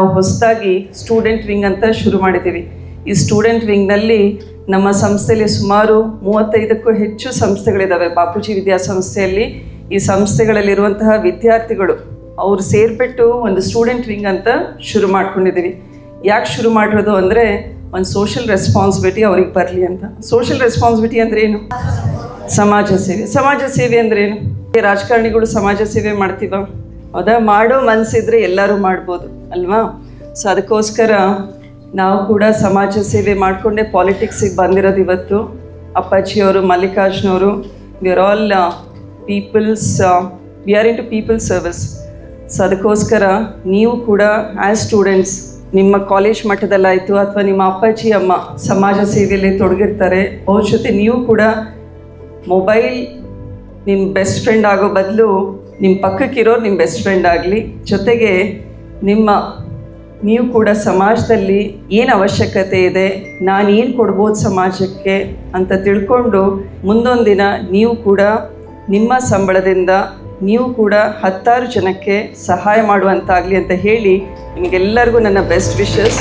ನಾವು ಹೊಸದಾಗಿ student wing ಅಂತ ಶುರು ಮಾಡಿದ್ದೀವಿ. ಈ ಸ್ಟೂಡೆಂಟ್ ವಿಂಗ್ನಲ್ಲಿ ನಮ್ಮ ಸಂಸ್ಥೆಯಲ್ಲಿ ಸುಮಾರು ಮೂವತ್ತೈದಕ್ಕೂ ಹೆಚ್ಚು ಸಂಸ್ಥೆಗಳಿದ್ದಾವೆ ಬಾಪೂಜಿ ವಿದ್ಯಾಸಂಸ್ಥೆಯಲ್ಲಿ ಈ ಸಂಸ್ಥೆಗಳಲ್ಲಿರುವಂತಹ ವಿದ್ಯಾರ್ಥಿಗಳು ಅವರು ಸೇರಿಬಿಟ್ಟು ಒಂದು ಸ್ಟೂಡೆಂಟ್ ವಿಂಗ್ ಅಂತ ಶುರು ಮಾಡ್ಕೊಂಡಿದ್ದೀವಿ. ಯಾಕೆ ಶುರು ಮಾಡಿರೋದು ಅಂದರೆ ಒಂದು ಸೋಷಿಯಲ್ ರೆಸ್ಪಾನ್ಸಿಬಿಲಿಟಿ ಅವ್ರಿಗೆ ಬರಲಿ ಅಂತ. ಸೋಷಿಯಲ್ ರೆಸ್ಪಾನ್ಸಿಬಿಲಿಟಿ ಅಂದರೆ ಏನು? ಸಮಾಜ ಸೇವೆ. ಸಮಾಜ ಸೇವೆ ಅಂದರೆ ಏನು? ರಾಜಕಾರಣಿಗಳು ಸಮಾಜ ಸೇವೆ ಮಾಡ್ತೀವ? ಹೌದಾ? ಮಾಡೋ ಮನಸ್ಸಿದ್ರೆ ಎಲ್ಲರೂ ಮಾಡ್ಬೋದು. ಅಲ್ವಾ? ಸೊ ಅದಕ್ಕೋಸ್ಕರ ನಾವು ಕೂಡ ಸಮಾಜ ಸೇವೆ ಮಾಡಿಕೊಂಡೇ ಪಾಲಿಟಿಕ್ಸಿಗೆ ಬಂದಿರೋದು ಇವತ್ತು. ಅಪ್ಪಾಜಿಯವರು, ಮಲ್ಲಿಕಾರ್ಜುನವರು we are all peoples we are into people service so ಅದಕ್ಕೋಸ್ಕರ ನೀವು ಕೂಡ ಆ್ಯಸ್ ಸ್ಟೂಡೆಂಟ್ಸ್ ನಿಮ್ಮ ಕಾಲೇಜ್ ಮಟ್ಟದಲ್ಲಾಯಿತು ಅಥವಾ ನಿಮ್ಮ ಅಪ್ಪಾಜಿ ಅಮ್ಮ ಸಮಾಜ ಸೇವೆಯಲ್ಲಿ ತೊಡಗಿರ್ತಾರೆ, ಅವ್ರ ಜೊತೆ ನೀವು ಕೂಡ ಮೊಬೈಲ್ ನಿಮ್ಮ ಬೆಸ್ಟ್ ಫ್ರೆಂಡ್ ಆಗೋ ಬದಲು ನಿಮ್ಮ ಪಕ್ಕಕ್ಕಿರೋರು ನಿಮ್ಮ ಬೆಸ್ಟ್ ಫ್ರೆಂಡ್ ಆಗಲಿ. ಜೊತೆಗೆ ನಿಮ್ಮ, ನೀವು ಕೂಡ ಸಮಾಜದಲ್ಲಿ ಏನು ಅವಶ್ಯಕತೆ ಇದೆ, ನಾನು ಏನು ಕೊಡ್ಬೋದು ಸಮಾಜಕ್ಕೆ ಅಂತ ತಿಳ್ಕೊಂಡು ಮುಂದೊಂದು ದಿನ ನೀವು ಕೂಡ ನಿಮ್ಮ ಸಂಬಳದಿಂದ ನೀವು ಕೂಡ ಹತ್ತಾರು ಜನಕ್ಕೆ ಸಹಾಯ ಮಾಡುವಂತಾಗಲಿ ಅಂತ ಹೇಳಿ ನಿಮಗೆಲ್ಲರಿಗೂ ನನ್ನ ಬೆಸ್ಟ್ ವಿಶಸ್